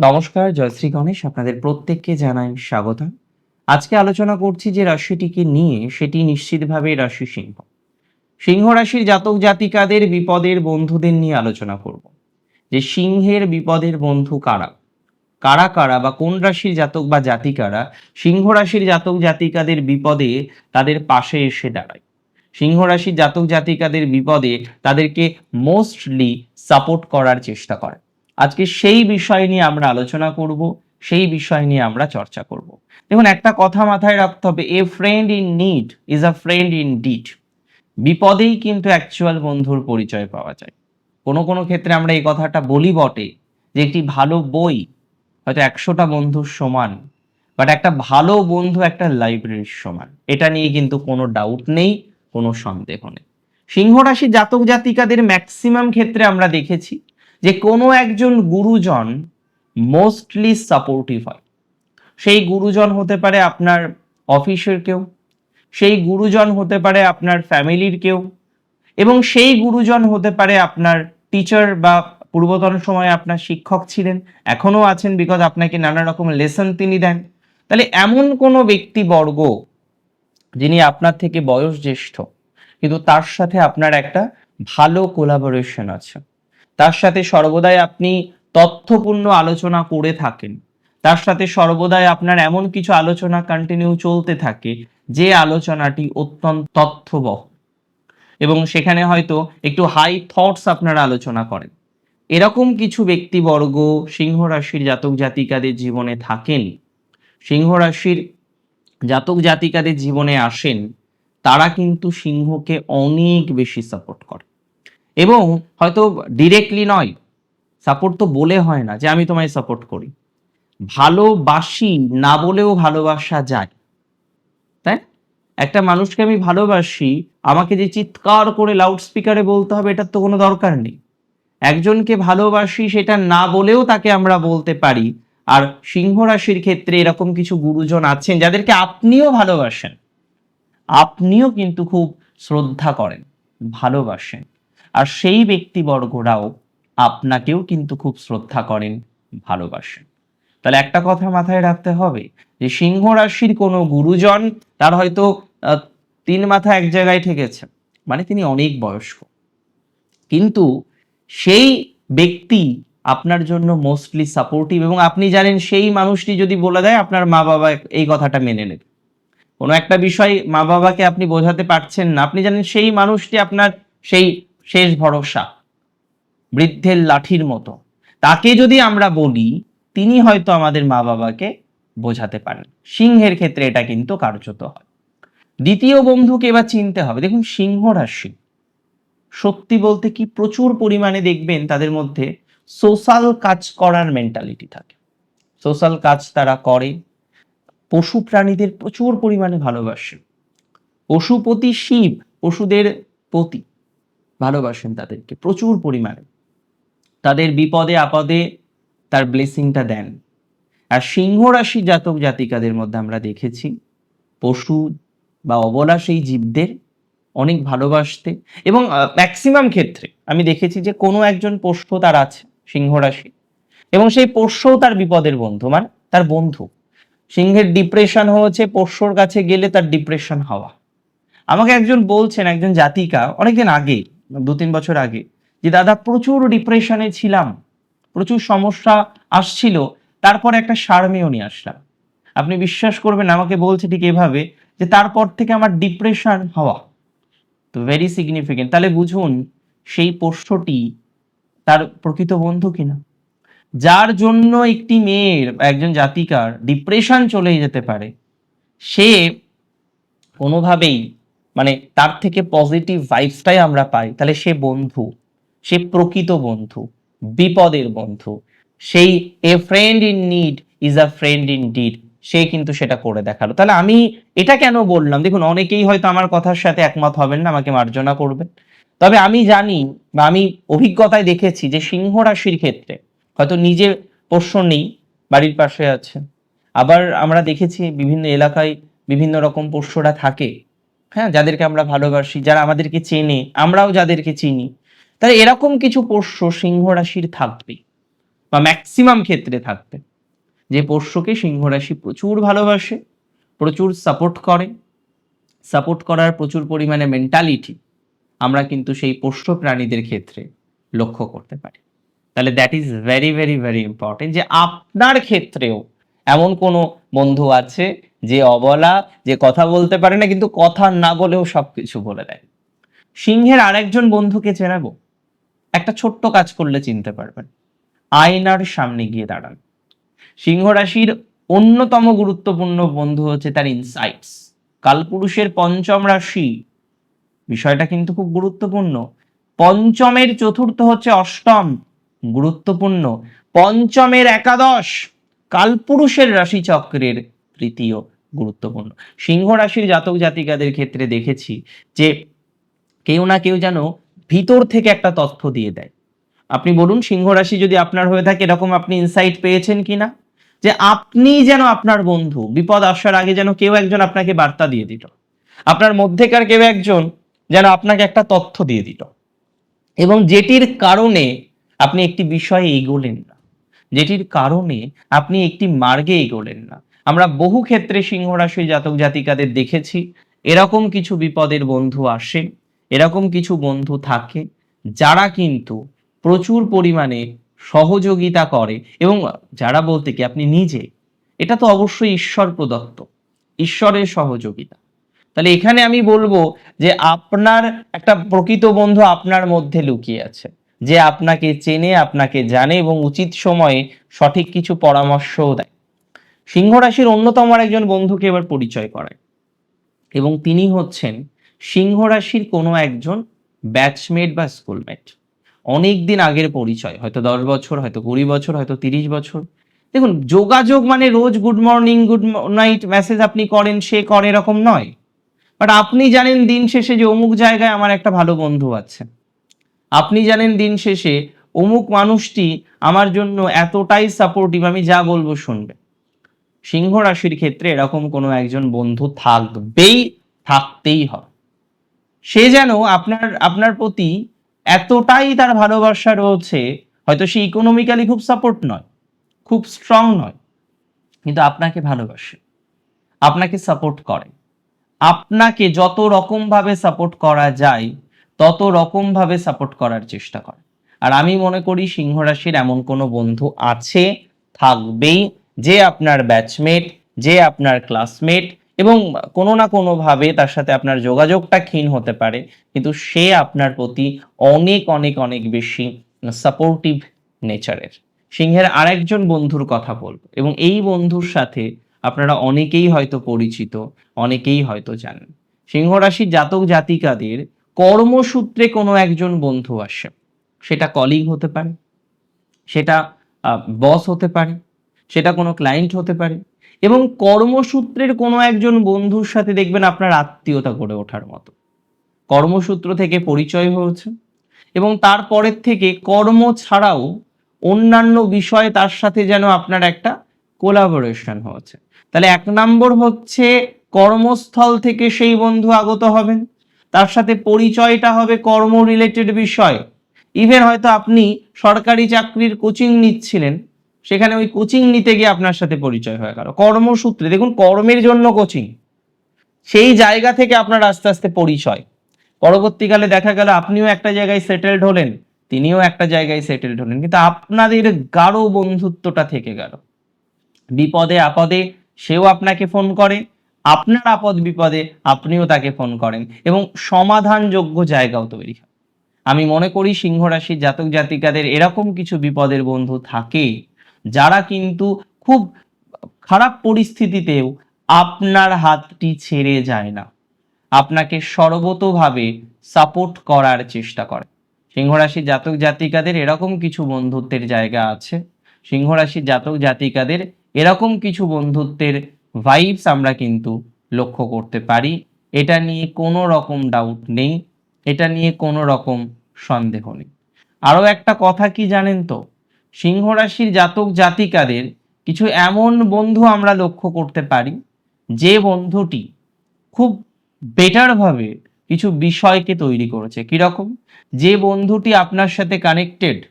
নমস্কার জয়শ্রী গণেশ, আপনাদের প্রত্যেককে জানাই স্বাগত আজকে আলোচনা করছি যে রাশিটিকে নিয়ে, সেটি নিশ্চিতভাবে রাশি সিংহ। সিংহ রাশির জাতক জাতিকাদের বিপদের বন্ধুদের নিয়ে আলোচনা করব। যে সিংহের বিপদের বন্ধু কারা? কারা কারা বা কোন রাশির জাতক বা জাতিকারা সিংহ রাশির জাতক জাতিকাদের বিপদে তাদের পাশে এসে দাঁড়ায়? সিংহ রাশির জাতক জাতিকাদের বিপদে তাদেরকে মোস্টলি সাপোর্ট করার চেষ্টা করে আজকে সেই বিষয় নিয়ে আমরা আলোচনা করব, সেই বিষয় নিয়ে আমরা চর্চা করব। দেখুন, একটা কথা মাথায় রাখতে হবে a friend in need is a friend in deed বিপদেই কিন্তু অ্যাকচুয়াল বন্ধুর পরিচয় পাওয়া যায়। কোনো কোনো ক্ষেত্রে আমরা এই কথাটা বলি বটে যে একটি ভালো বই হয়তো একশোটা বন্ধুর সমান বাট একটা ভালো বন্ধু একটা লাইব্রেরির সমান। এটা নিয়ে কিন্তু কোনো ডাউট নেই, কোনো সন্দেহ নেই। সিংহ রাশির জাতক জাতিকাদের ম্যাক্সিমাম ক্ষেত্রে আমরা দেখেছি যে কোনো একজন গুরুজন মোস্টলি সাপোর্টিভ হয়। সেই গুরুজন হতে পারে আপনার অফিসের কেউ, সেই গুরুজন হতে পারে আপনার ফ্যামিলির কেউ এবং সেই গুরুজন হতে পারে আপনার টিচার বা পূর্বতন সময়ে আপনার শিক্ষক ছিলেন, এখনও আছেন বিকজ আপনাকে নানা রকম লেসন তিনি দেন। তাহলে এমন কোনো ব্যক্তিবর্গ যিনি আপনার থেকে বয়স জ্যেষ্ঠ কিন্তু তার সাথে আপনার একটা ভালো কোলাবোরেশন আছে। তার সাথে সর্বদাই আপনি তথ্যপূর্ণ আলোচনা করে থাকেন। তার সাথে সর্বদাই আপনার এমন কিছু আলোচনা কন্টিনিউ চলতে থাকে, যে আলোচনাটি অত্যন্ত তথ্যবহ। এবং সেখানে হয়তো একটু হাই থটস আপনারা আলোচনা করেন। এরকম কিছু ব্যক্তিবর্গ সিংহ রাশির জাতক জাতিকাদের জীবনে থাকেন। সিংহ রাশির জাতক জাতিকাদের জীবনে আসেন, তারা কিন্তু সিংহকে অনেক বেশি সাপোর্ট করে। এবং হয়তো ডিরেক্টলি নয়। সাপোর্ট তো বলে হয় না যে আমি তোমায় সাপোর্ট করি। ভালোবাসি না বলেও ভালোবাসা যায়। তাই একটা মানুষকে আমি ভালোবাসি, আমাকে যে চিৎকার করে লাউড স্পিকারে বলতে হবে, এটার তো কোনো দরকার নেই। একজনকে ভালোবাসি, সেটা না বলেও তাকে আমরা বলতে পারি। আর সিংহ রাশির ক্ষেত্রে এরকম কিছু গুরুজন আছেন, যাদেরকে আপনিও ভালোবাসেন। আপনিও কিন্তু খুব শ্রদ্ধা করেন, ভালোবাসেন। আর সেই ব্যক্তিবর্গরাও আপনাকেও কিন্তু খুব শ্রদ্ধা করেন, ভালোবাসেন। তাহলে একটা কথা মাথায় রাখতে হবে যে সিংহ রাশির কোনো গুরুজন তার হয়তো তিন মাথা এক জায়গায় ঠেকেছে মানে তিনি অনেক বয়স্ক। কিন্তু সেই ব্যক্তি আপনার জন্য মোস্টলি সাপোর্টিভ এবং আপনি জানেন সেই মানুষটি যদি বলে দেয়, আপনার মা বাবা এই কথাটা মেনে নেবে। কোনো একটা বিষয় মা বাবাকে আপনি বোঝাতে পারছেন না, আপনি জানেন সেই মানুষটি আপনার সেই শেষ ভরসা। বৃদ্ধের লাঠির মতো। তাকে যদি আমরা বলি, তিনি হয়তো আমাদের মা বাবাকে বোঝাতে পারেন। সিংহের ক্ষেত্রে এটা কিন্তু কার্যত হয়। দ্বিতীয় বন্ধুকে এবার চিনতে হবে। দেখুন, সিংহ রাশি। সত্যি বলতে কি প্রচুর পরিমাণে দেখবেন তাদের মধ্যে সোশ্যাল কাজ করার মেন্টালিটি থাকে। সোশ্যাল কাজ তারা করে। পশু প্রাণীদের প্রচুর পরিমাণে ভালোবাসে। পশুপতি শিব, পশুদের পতি। ভালোবাসেন তাদেরকে, প্রচুর পরিমাণে। তাদের বিপদে, আপদে তার ব্লেসিংটা দেন। আর সিংহ রাশি জাতক জাতিকাদের মধ্যে আমরা দেখেছি, পশু বা অবলা সেই জীবদের অনেক ভালোবাসতে এবং ম্যাক্সিমাম ক্ষেত্রে আমি দেখেছি যে কোনো একজন পোষ্য তার আছে, সিংহ রাশি। এবং সেই পোষ্যও তার বিপদের বন্ধু মানে তার বন্ধু। সিংহের ডিপ্রেশন হয়েছে, পোষ্যর কাছে গেলে তার ডিপ্রেশন হওয়া। আমাকে একজন বলছেন, একজন জাতিকা, অনেকদিন আগে দু তিন বছর আগে, যে দাদা প্রচুর ডিপ্রেশনে ছিলাম, প্রচুর সমস্যা আসছিল, তারপর একটা সারমেয় নিয়ে আসলাম। আপনি বিশ্বাস করবেন, আমাকে বলছে ঠিক এভাবে, যে তারপর থেকে আমার ডিপ্রেশন হওয়া, তো ভেরি সিগনিফিকেন্ট তাহলে বুঝুন, সেই পোষ্যটি তার প্রকৃত বন্ধু কিনা? যার জন্য একটি মেয়ের, একজন জাতিকার ডিপ্রেশন চলে যেতে পারে, সে কোনোভাবেই মানে তার থেকে পজিটিভ ভাইবসটাই আমরা পাই, তাহলে সে বন্ধু, সে প্রকৃত বন্ধু, বিপদের বন্ধু, সেই a friend in need is a friend in deed সে কিন্তু সেটা করে দেখাল। তাহলে আমি এটা কেন বললাম? দেখুন, অনেকেই হয়তো আমার কথার সাথে একমত হবেন না, আমাকে মার্জনা করবেন। তবে আমি জানি বা আমি অভিজ্ঞতায় দেখেছি যে সিংহ রাশির ক্ষেত্রে হয়তো নিজে পোষ্য নেই, বাড়ির পাশে আছে। আবার আমরা দেখেছি বিভিন্ন এলাকায় বিভিন্ন রকম পোষ্যরা থাকে হ্যাঁ যাদেরকে আমরা ভালোবাসি, যারা আমাদেরকে চেনে, আমরাও যাদেরকে চিনি, তাহলে এরকম কিছু পোষ্য সিংহ রাশির থাকবে বা ম্যাক্সিমাম ক্ষেত্রে থাকবে। যে পোষ্যকে সিংহ রাশি প্রচুর ভালোবাসে, প্রচুর সাপোর্ট করে সাপোর্ট করার প্রচুর পরিমাণে মেন্টালিটি আমরা কিন্তু সেই পোষ্য প্রাণীদের ক্ষেত্রে লক্ষ্য করতে পারি। তাহলে that is very very very important যে আপনার ক্ষেত্রেও এমন কোনো বন্ধু আছে যে অবলা, যে কথা বলতে পারে না, কিন্তু কথা না বলেও সব কিছু বলে দেয়। সিংহের আরেকজন বন্ধুকে চেনাবো? একটা ছোট্ট কাজ করলে চিনতে পারবেন। আয়নার সামনে গিয়ে দাঁড়ান। সিংহ রাশির অন্যতম গুরুত্বপূর্ণ বন্ধু হচ্ছে তার ইনসাইটস কালপুরুষের পঞ্চম রাশি। বিষয়টা কিন্তু খুব গুরুত্বপূর্ণ। পঞ্চমের চতুর্থ হচ্ছে অষ্টম। গুরুত্বপূর্ণ। পঞ্চমের একাদশ। কালপুরুষের রাশি চক্রের তৃতীয় গুরুত্বপূর্ণ। সিংহ রাশির জাতক জাতিকাদের ক্ষেত্রে দেখেছি যে কেউ না কেউ যেন ভিতর থেকে একটা তথ্য দিয়ে দেয়। আপনি বলুন, সিংহ রাশি যদি আপনার হয়ে থাকে, এরকম আপনি ইনসাইট পেয়েছেন কিনা? যে আপনি যেন আপনার বন্ধু, বিপদ আসার আগে যেন কেউ একজন আপনাকে বার্তা দিয়ে দিল আপনার মধ্যেকার কেউ একজন যেন আপনাকে একটা তথ্য দিয়ে দিল এবং যেটির কারণে আপনি একটি বিষয়ে এগোলেন না। যেটির কারণে আপনি একটি মার্গে এগোলেন না। আমরা বহু ক্ষেত্রে সিংহ রাশি জাতক জাতিকাদের দেখেছি, এরকম কিছু বিপদের বন্ধু আসে, এরকম কিছু বন্ধু থাকে, যারা কিন্তু প্রচুর পরিমাণে সহযোগিতা করে এবং যারা বলতে কি আপনি নিজে, এটা তো অবশ্যই ঈশ্বর প্রদত্ত, ঈশ্বরের সহযোগিতা। তাহলে এখানে আমি বলব যে আপনার একটা প্রকৃত বন্ধু আপনার মধ্যে লুকিয়ে আছে, যে আপনাকে চেনে, আপনাকে জানে এবং উচিত সময়ে সঠিক কিছু পরামর্শও দেয়। সিংহ রাশির অন্যতম একজন বন্ধুকে এবার পরিচয় করায়। এবং তিনি হচ্ছেন সিংহ রাশির কোনো একজন ব্যাচমেট বা স্কুলমেট। অনেক দিন আগের পরিচয়, হয়তো দশ বছর, হয়তো কুড়ি বছর, হয়তো তিরিশ বছর। দেখুন, যোগাযোগ মানে রোজ good morning, good night message আপনি করেন, সে করে এরকম নয়। বাট আপনি জানেন দিন শেষে যে অমুক জায়গায় আমার একটা ভালো বন্ধু আছে। আপনি জানেন দিন শেষে অমুক মানুষটি আমার জন্য এতটাই সাপোর্টিভ আমি যা বলব শুনবে। সিংহ রাশির ক্ষেত্রে এরকম কোনো একজন বন্ধু থাকবেই, থাকতেই হবে। সে যেন আপনার আপনার প্রতি এতটাই তার ভালোবাসা রয়েছে, হয়তো সে ইকোনমিক্যালি খুব সাপোর্ট নয়, খুব স্ট্রং নয়, কিন্তু আপনাকে ভালোবাসে, আপনাকে সাপোর্ট করে। আপনাকে যত রকম ভাবে সাপোর্ট করা যায়, তত রকম ভাবে সাপোর্ট করার চেষ্টা করে। আর আমি মনে করি সিংহ রাশির এমন কোনো বন্ধু আছে, থাকবেই যে আপনার ব্যাচমেট যে আপনার ক্লাসমেট এবং কোনো না কোনো ভাবে তার সাথে আপনার যোগাযোগটা ক্ষীণ হতে পারে, কিন্তু সে আপনার প্রতি অনেক অনেক অনেক বেশি সাপোর্টিভ নেচারের সিংহের আরেকজন বন্ধুর কথা বলব এবং এই বন্ধুর সাথে আপনারা অনেকেই হয়তো পরিচিত, অনেকেই হয়তো জানেন। সিংহ রাশির জাতক জাতিকাদের কর্মসূত্রে কোনো একজন বন্ধু আসে। সেটা কলিগ হতে পারে, সেটা বস হতে পারে সেটা কোনো ক্লায়েন্ট হতে পারে। এবং কর্মসূত্রের কোনো একজন বন্ধুর সাথে দেখবেন আপনার আত্মীয়তা গড়ে ওঠার মতো। কর্মসূত্র থেকে পরিচয় হয়েছে এবং তারপরের থেকে কর্ম ছাড়াও অন্যান্য বিষয়ে তার সাথে যেন আপনার একটা কোলাবোরেশন হয়েছে। তাহলে এক নম্বর হচ্ছে কর্মস্থল থেকে সেই বন্ধু আগত হবেন। তার সাথে পরিচয়টা হবে কর্ম রিলেটেড বিষয়। ইভেন হয়তো আপনি সরকারি চাকরির কোচিং নিচ্ছিলেন। সেখানে ওই কোচিং নিতে গিয়ে আপনার সাথে পরিচয় হয়ে গেল। কর্মসূত্রে, দেখুন কর্মের জন্য কোচিং সেই জায়গা থেকে আপনার আস্তে আস্তে পরিচয়। পরবর্তীকালে দেখা গেল আপনিও একটা জায়গায় সেটেলড হলেন, তিনিও একটা জায়গায় সেটেলড হলেন, কিন্তু আপনাদের গাঢ় বন্ধুত্বটা থেকে গেল। বিপদে আপদে সেও আপনাকে ফোন করে, আপনার আপদ বিপদে আপনিও তাকে ফোন করেন এবং সমাধানযোগ্য জায়গাও তৈরি হয়। আমি মনে করি সিংহ রাশির জাতক জাতিকাদের এরকম কিছু বিপদের বন্ধু থাকে। যারা কিন্তু খুব খারাপ পরিস্থিতিতেও আপনার হাতটি ছেড়ে যায় না। আপনাকে সর্বতোভাবে সাপোর্ট করার চেষ্টা করে। সিংহ রাশির জাতক জাতিকাদের এরকম কিছু বন্ধুত্বের জায়গা আছে। সিংহ রাশির জাতক জাতিকাদের এরকম কিছু বন্ধুত্বের ভাইবস আমরা কিন্তু লক্ষ্য করতে পারি। এটা নিয়ে কোনো রকম ডাউট নেই। এটা নিয়ে কোনো রকম সন্দেহ নেই। আরও একটা কথা কি জানেন তো? সিংহ রাশির জাতক জাতিকাদের কিছু এমন বন্ধু আমরা লক্ষ্য করতে পারি, যে বন্ধুটি খুব বেটারভাবে কিছু বিষয়কে তৈরি করেছে। কীরকম? যে বন্ধুটি আপনার সাথে কানেক্টেড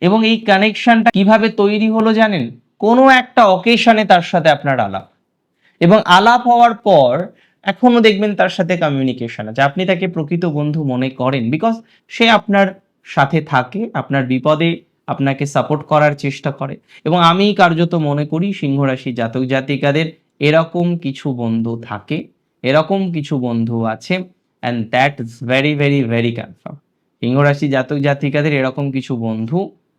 এবং এই কানেকশনটা কীভাবে তৈরি হলো জানেন? কোনো একটা অকেশনে তার সাথে আপনার আলাপ। এবং আলাপ হওয়ার পর এখনও দেখবেন তার সাথে কমিউনিকেশন আছে। আপনি তাকে প্রকৃত বন্ধু মনে করেন বিকজ সে আপনার সাথে থাকে, আপনার বিপদে আপনাকে সাপোর্ট করার চেষ্টা করে। এবং আমি কার্যত মনে করি সিংহ রাশি জাতক জাতিকাদের এরকম কিছু বন্ধু থাকে, এরকম কিছু বন্ধু আছে and that is very very very confirm সিংহ রাশি জাতক জাতিকাদের এরকম কিছু বন্ধু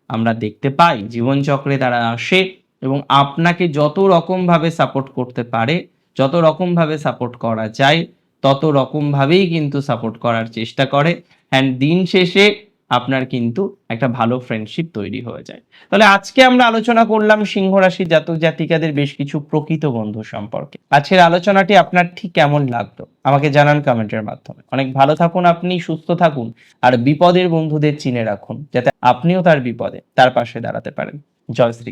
আমরা দেখতে পাই, জীবনচক্রে তারা আসে এবং আপনাকে যত রকম ভাবে সাপোর্ট করতে পারে, যত রকম ভাবে সাপোর্ট করা যায়, তত রকম ভাবেই কিন্তু সাপোর্ট করার চেষ্টা করে। অ্যান্ড দিন শেষে আপনার কিন্তু একটা ভালো ফ্রেন্ডশিপ তৈরি হয়ে যায়। তাহলে আজকে আমরা আলোচনা করলাম সিংহ রাশি জাতক জাতিকাদের বেশ কিছু প্রকৃত বন্ধু সম্পর্কে। আজকের আলোচনাটি আপনার ঠিক কেমন লাগল? আমাকে জানান কমেন্টের মাধ্যমে। অনেক ভালো থাকুন আপনি, সুস্থ থাকুন, আর বিপদের বন্ধুদের চিনে রাখুন, যাতে আপনিও তার বিপদে তার পাশে দাঁড়াতে পারেন। জয় শ্রী